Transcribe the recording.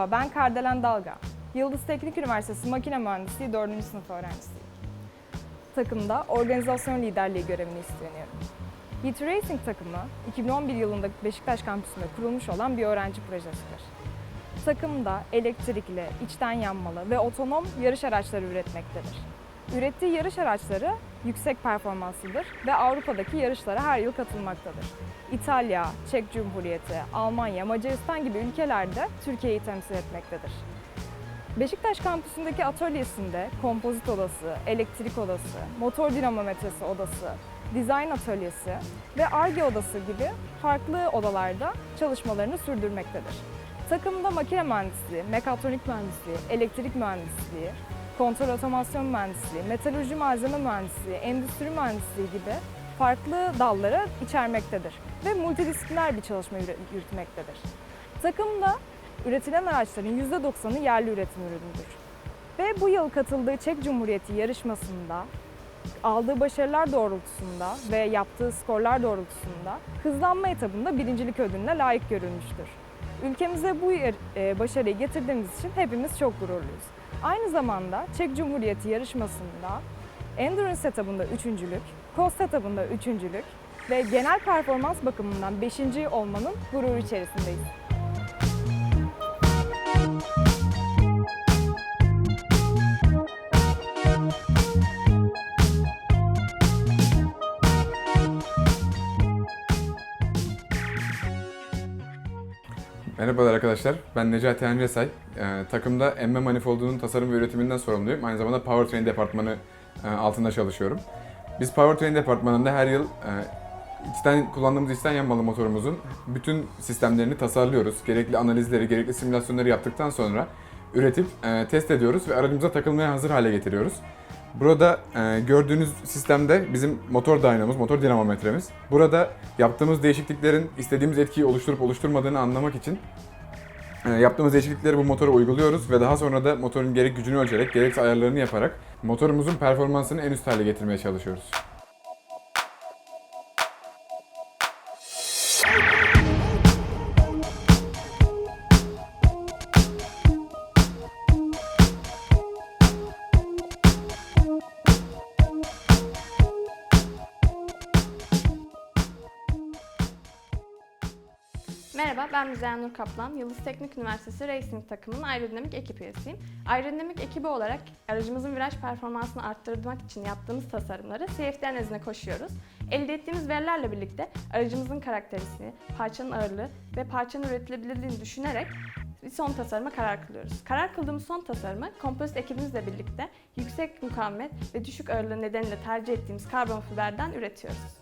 Merhaba, ben Kardelen Dalga. Yıldız Teknik Üniversitesi Makine Mühendisliği 4. sınıf öğrencisiyim. Takımda organizasyon liderliği görevini üstleniyorum. Heat Racing takımı, 2011 yılında Beşiktaş kampüsünde kurulmuş olan bir öğrenci projesidir. Takımda elektrikli, içten yanmalı ve otonom yarış araçları üretmektedir. Ürettiği yarış araçları yüksek performanslıdır ve Avrupa'daki yarışlara her yıl katılmaktadır. İtalya, Çek Cumhuriyeti, Almanya, Macaristan gibi ülkelerde Türkiye'yi temsil etmektedir. Beşiktaş kampüsündeki atölyesinde kompozit odası, elektrik odası, motor dinamometresi odası, dizayn atölyesi ve ARGE odası gibi farklı odalarda çalışmalarını sürdürmektedir. Takımda makine mühendisliği, mekatronik mühendisliği, elektrik mühendisliği, kontrol otomasyon mühendisliği, metalurji malzeme mühendisliği, endüstri mühendisliği gibi farklı dalları içermektedir ve multidisipliner bir çalışma yürü- yürütmektedir. Takımda üretilen araçların %90'ı yerli üretim ürünüdür. Ve bu yıl katıldığı Çek Cumhuriyeti yarışmasında aldığı başarılar doğrultusunda ve yaptığı skorlar doğrultusunda hızlanma etabında birincilik ödülüne layık görülmüştür. Ülkemize bu e, başarıyı getirdiğimiz için hepimiz çok gururluyuz. Aynı zamanda Çek Cumhuriyeti yarışmasında Endurance etabında üçüncülük, Coast etabında üçüncülük ve genel performans bakımından beşinci olmanın gururu içerisindeyiz. Merhabalar arkadaşlar, ben Necati Enresay. Ee, takımda emme manifoldunun tasarım ve üretiminden sorumluyum. Aynı zamanda Powertrain departmanı e, altında çalışıyorum. Biz Powertrain departmanında her yıl e, içten kullandığımız içten yanmalı motorumuzun bütün sistemlerini tasarlıyoruz. Gerekli analizleri, gerekli simülasyonları yaptıktan sonra üretip e, test ediyoruz ve aracımıza takılmaya hazır hale getiriyoruz. Burada e, gördüğünüz sistemde bizim motor dynamomuz, motor dinamometremiz. Burada yaptığımız değişikliklerin istediğimiz etkiyi oluşturup oluşturmadığını anlamak için e, yaptığımız değişiklikleri bu motora uyguluyoruz ve daha sonra da motorun gerek gücünü ölçerek gerekse ayarlarını yaparak motorumuzun performansını en üst hale getirmeye çalışıyoruz. Merhaba, ben Müzeyyen Nur Kaplan. Yıldız Teknik Üniversitesi Racing takımının aerodinamik ekip üyesiyim. Aerodinamik ekibi olarak aracımızın viraj performansını arttırmak için yaptığımız tasarımları CFD analizine koşuyoruz. Elde ettiğimiz verilerle birlikte aracımızın karakterisini, parçanın ağırlığı ve parçanın üretilebilirliğini düşünerek bir son tasarıma karar kılıyoruz. Karar kıldığımız son tasarımı kompozit ekibimizle birlikte yüksek mukavemet ve düşük ağırlığı nedeniyle tercih ettiğimiz karbon fiberden üretiyoruz.